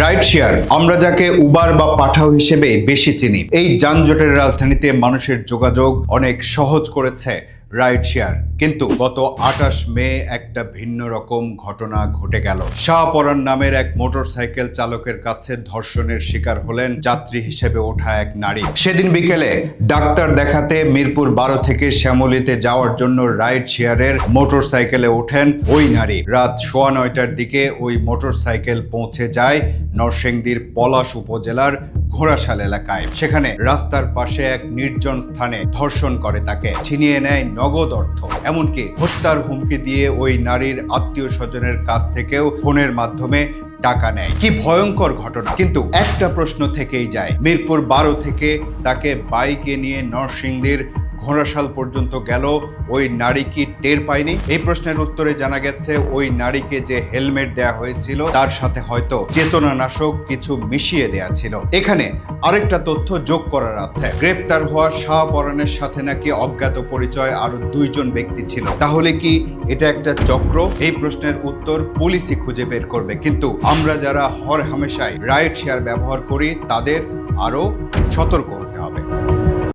Ride share আমরা যাকে Uber বা পাঠাও হিসেবে বেশি চিনি। এই যানজটের রাজধানীতে মানুষের যোগাযোগ অনেক সহজ করেছে রাইড শেয়ার কিন্তু গত আঠাশ মে একটা ভিন্ন রকম ঘটনা ঘটে গেল। শাহপরান নামের এক মোটরসাইকেল চালকের কাছে ধর্ষণের শিকার হলেন যাত্রী হিসেবে ওঠা এক নারী। সেদিন বিকেলে ডাক্তার দেখাতে মিরপুর বারো থেকে শ্যামলীতে যাওয়ার জন্য রাইড শেয়ারের মোটরসাইকেলে ওঠেন ওই নারী। রাত সোয়া নয়টার দিকে ওই মোটরসাইকেল পৌঁছে যায় নরসিংদীর পলাশ উপজেলার ঘোড়াশাল এলাকায়। সেখানে রাস্তার পাশে এক নির্জন স্থানে ধর্ষণ করে তাকে। ছিনিয়ে নেয় নগদ অর্থ। এমনকি হত্যার হুমকি দিয়ে ওই নারীর আত্মীয় স্বজনের কাছ থেকেও ফোনের মাধ্যমে টাকা নেয়। কি ভয়ঙ্কর ঘটনা। কিন্তু একটা প্রশ্ন থেকেই যায়। মিরপুর বারো থেকে তাকে বাইকে নিয়ে নরসিংদীর ঘোড়াশাল পর্যন্ত গেল, ওই নারী কি টের পায়নি? এই প্রশ্নের উত্তরে জানা গেছে, ওই নারীকে যে হেলমেট দেয়া হয়েছিল, তার সাথে হয়তো চেতনানাশক কিছু মিশিয়ে দেয়া ছিল। এখানে আরেকটা তথ্য যোগ করার আছে। গ্রেপ্তার হওয়া শাহপরানের সাথে নাকি অজ্ঞাত পরিচয় আরও দুইজন ব্যক্তি ছিল। তাহলে কি এটা একটা চক্র? এই প্রশ্নের উত্তর পুলিশই খুঁজে বের করবে। কিন্তু আমরা যারা হর হামেশায় রাইড শেয়ার ব্যবহার করি, তাদের আরও সতর্ক হতে